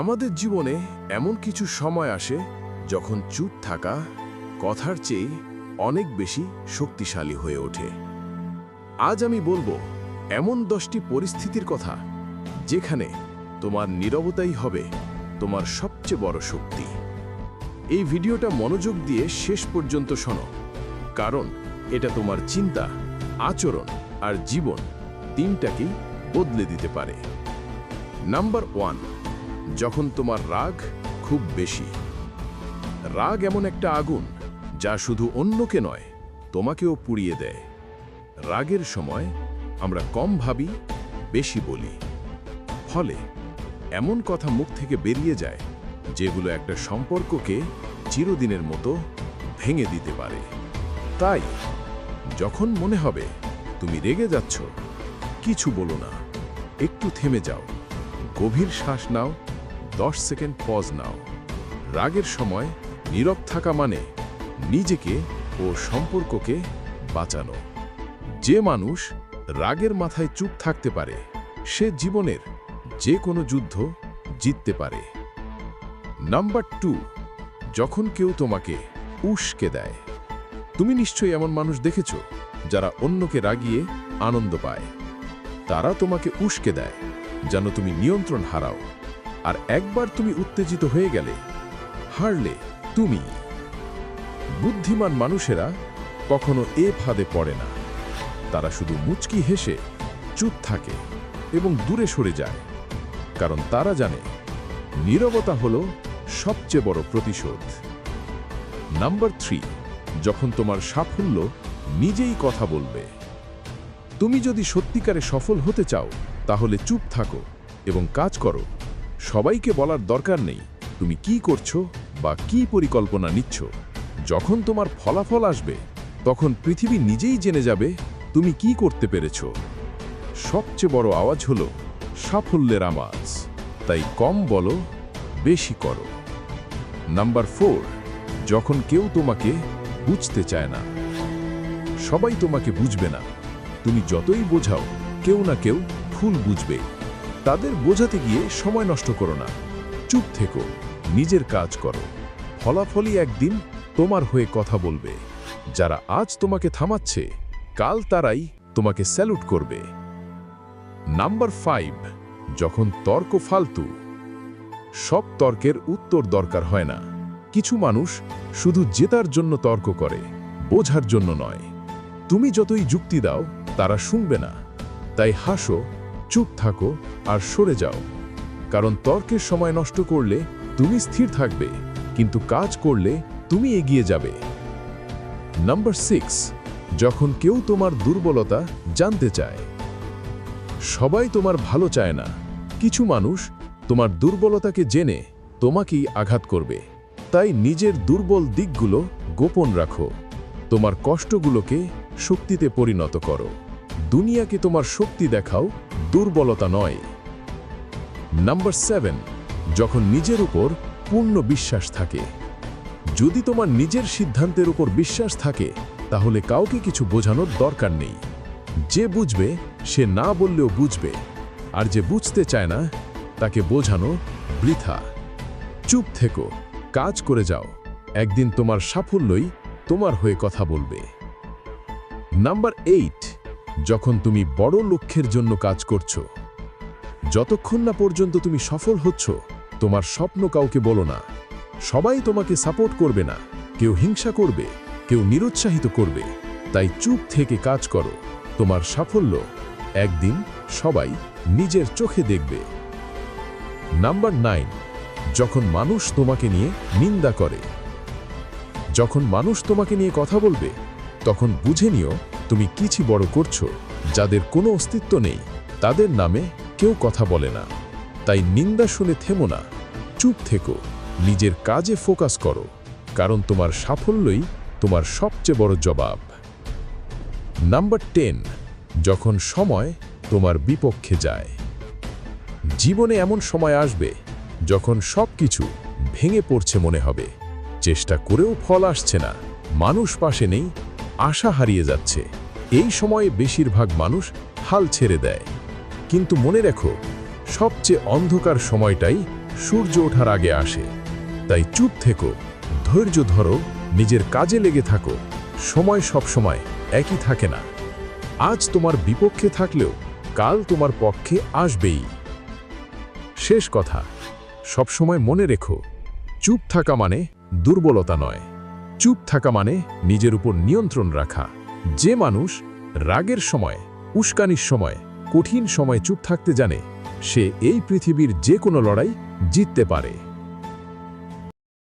আমাদের জীবনে এমন কিছু সময় আসে যখন চুপ থাকা কথার চেয়ে অনেক বেশি শক্তিশালী হয়ে ওঠে। আজ আমি বলব, এমন দশটি পরিস্থিতির কথা যেখানে তোমার নীরবতাই হবে তোমার সবচেয়ে বড় শক্তি। এই ভিডিওটা মনোযোগ দিয়ে শেষ পর্যন্ত শোনো, কারণ এটা তোমার চিন্তা, আচরণ আর জীবন তিনটাকেই বদলে দিতে পারে। নাম্বার ওয়ান যখন তোমার রাগ খুব বেশি। রাগ এমন একটা আগুন যা শুধু অন্যকে নয়, তোমাকেও পুড়িয়ে দেয়। রাগের সময় আমরা কম ভাবি, বেশি বলি। ফলে এমন কথা মুখ থেকে বেরিয়ে যায় যেগুলো একটা সম্পর্ককে চিরদিনের মতো ভেঙে দিতে পারে। তাই যখন মনে হবে তুমি রেগে যাচ্ছ, কিছু বলো না, একটু থেমে যাও, গভীর শ্বাস নাও দশ সেকেন্ড পজ নাও। রাগের সময় নীরব থাকা মানে নিজেকে ও সম্পর্ককে বাঁচানো। যে মানুষ রাগের মাথায় চুপ থাকতে পারে, সে জীবনের যে কোনো যুদ্ধ জিততে পারে। নাম্বার টু যখন কেউ তোমাকে উস্কে দেয়, তুমি নিশ্চয়ই এমন মানুষ দেখেছ যারা অন্যকে রাগিয়ে আনন্দ পায়। তারা তোমাকে উস্কে দেয় যেন তুমি নিয়ন্ত্রণ হারাও। আর একবার তুমি উত্তেজিত হয়ে গেলে, হারলে তুমি। বুদ্ধিমান মানুষেরা কখনো এ ফাঁদে পড়ে না। তারা শুধু মুচকি হেসে চুপ থাকে এবং দূরে সরে যায়, কারণ তারা জানে নীরবতা হল সবচেয়ে বড় প্রতিশোধ। নাম্বার থ্রি, যখন তোমার সাফল্য নিজেই কথা বলবে। তুমি যদি সত্যিকারে সফল হতে চাও, তাহলে চুপ থাকো এবং কাজ করো। সবাইকে বলার দরকার নেই। তুমি কি করছ বা কি পরিকল্পনা নিচ্ছ? যখন তোমার ফলাফল আসবে, তখন পৃথিবী নিজেই জেনে যাবে তুমি কি করতে পেরেছ। সবচেয়ে বড় আওয়াজ হল সাফল্যের আওয়াজ। তাই কম বলো, বেশি করো। নাম্বার ফোর, যখন কেউ তোমাকে বুঝতে চায় না, সবাই তোমাকে বুঝবে না। তুমি যতই বোঝাও, কেউ না কেউ ফুল বুঝবে। তাদের বোঝাতে গিয়ে সময় নষ্ট করো না। চুপ থেকো, নিজের কাজ করো। ফলাফলই একদিন তোমার হয়ে কথা বলবে। যারা আজ তোমাকে থামাচ্ছে, কাল তারাই তোমাকে স্যালুট করবে। নাম্বার ফাইভ, যখন তর্ক ফালতু, সব তর্কের উত্তর দরকার হয় না। কিছু মানুষ শুধু জেতার জন্য তর্ক করে, বোঝার জন্য নয়। তুমি যতই যুক্তি দাও, তারা শুনবে না। তাই হাসো চুপ থাকো আর সরে যাও। কারণ তর্কের সময় নষ্ট করলে তুমি স্থির থাকবে, কিন্তু কাজ করলে তুমি এগিয়ে যাবে। নাম্বার সিক্স, যখন কেউ তোমার দুর্বলতা জানতে চায়। সবাই তোমার ভালো চায় না। কিছু মানুষ তোমার দুর্বলতাকে জেনে তোমাকেই আঘাত করবে। তাই নিজের দুর্বল দিকগুলো গোপন রাখো। তোমার কষ্টগুলোকে শক্তিতে পরিণত করো। দুনিয়াকে তোমার শক্তি দেখাও, দুর্বলতা নয়। নাম্বার সেভেন যখন নিজের উপর পূর্ণ বিশ্বাস থাকে। যদি তোমার নিজের সিদ্ধান্তের উপর বিশ্বাস থাকে, তাহলে কাউকে কিছু বোঝানোর দরকার নেই। যে বুঝবে, সে না বললেও বুঝবে। আর যে বুঝতে চায় না, তাকে বোঝানো বৃথা। চুপ থেকো, কাজ করে যাও। একদিন তোমার সাফল্যই তোমার হয়ে কথা বলবে। নাম্বার এইট যখন তুমি বড় লক্ষ্যের জন্য কাজ করছ। যতক্ষণ না পর্যন্ত তুমি সফল হচ্ছ, তোমার স্বপ্ন কাউকে বলো না। সবাই তোমাকে সাপোর্ট করবে না। কেউ হিংসা করবে, কেউ নিরুৎসাহিত করবে। তাই চুপ থেকে কাজ করো। তোমার সাফল্য একদিন সবাই নিজের চোখে দেখবে। নাম্বার নাইন, যখন মানুষ তোমাকে নিয়ে নিন্দা করে। যখন মানুষ তোমাকে নিয়ে কথা বলবে, তখন বুঝে নিও তুমি কিছু বড় করছ? যাদের কোনো অস্তিত্ব নেই, তাদের নামে কেউ কথা বলে না। তাই নিন্দা শুনে থেমো না। চুপ থেকো। নিজের কাজে ফোকাস করো। কারণ তোমার সাফল্যই তোমার সবচেয়ে বড় জবাব। নাম্বার টেন, যখন সময় তোমার বিপক্ষে যায়। জীবনে এমন সময় আসবে, যখন সব কিছু ভেঙে পড়ছে মনে হবে। চেষ্টা করেও ফল আসছে না। মানুষ পাশে নেই আশা হারিয়ে যাচ্ছে। এই সময়ে বেশিরভাগ মানুষ হাল ছেড়ে দেয়। কিন্তু মনে রেখো, সবচেয়ে অন্ধকার সময়টাই সূর্য ওঠার আগে আসে। তাই চুপ থেকো, ধৈর্য ধরো, নিজের কাজে লেগে থাকো। সময় সব সময় একই থাকে না। আজ তোমার বিপক্ষে থাকলেও কাল তোমার পক্ষে আসবেই। শেষ কথা, সবসময় মনে রেখো, চুপ থাকা মানে দুর্বলতা নয়। চুপ থাকা মানে নিজের উপর নিয়ন্ত্রণ রাখা। যে মানুষ রাগের সময়, উস্কানির সময়, কঠিন সময় চুপ থাকতে জানে, সে এই পৃথিবীর যে কোনো লড়াই জিততে পারে।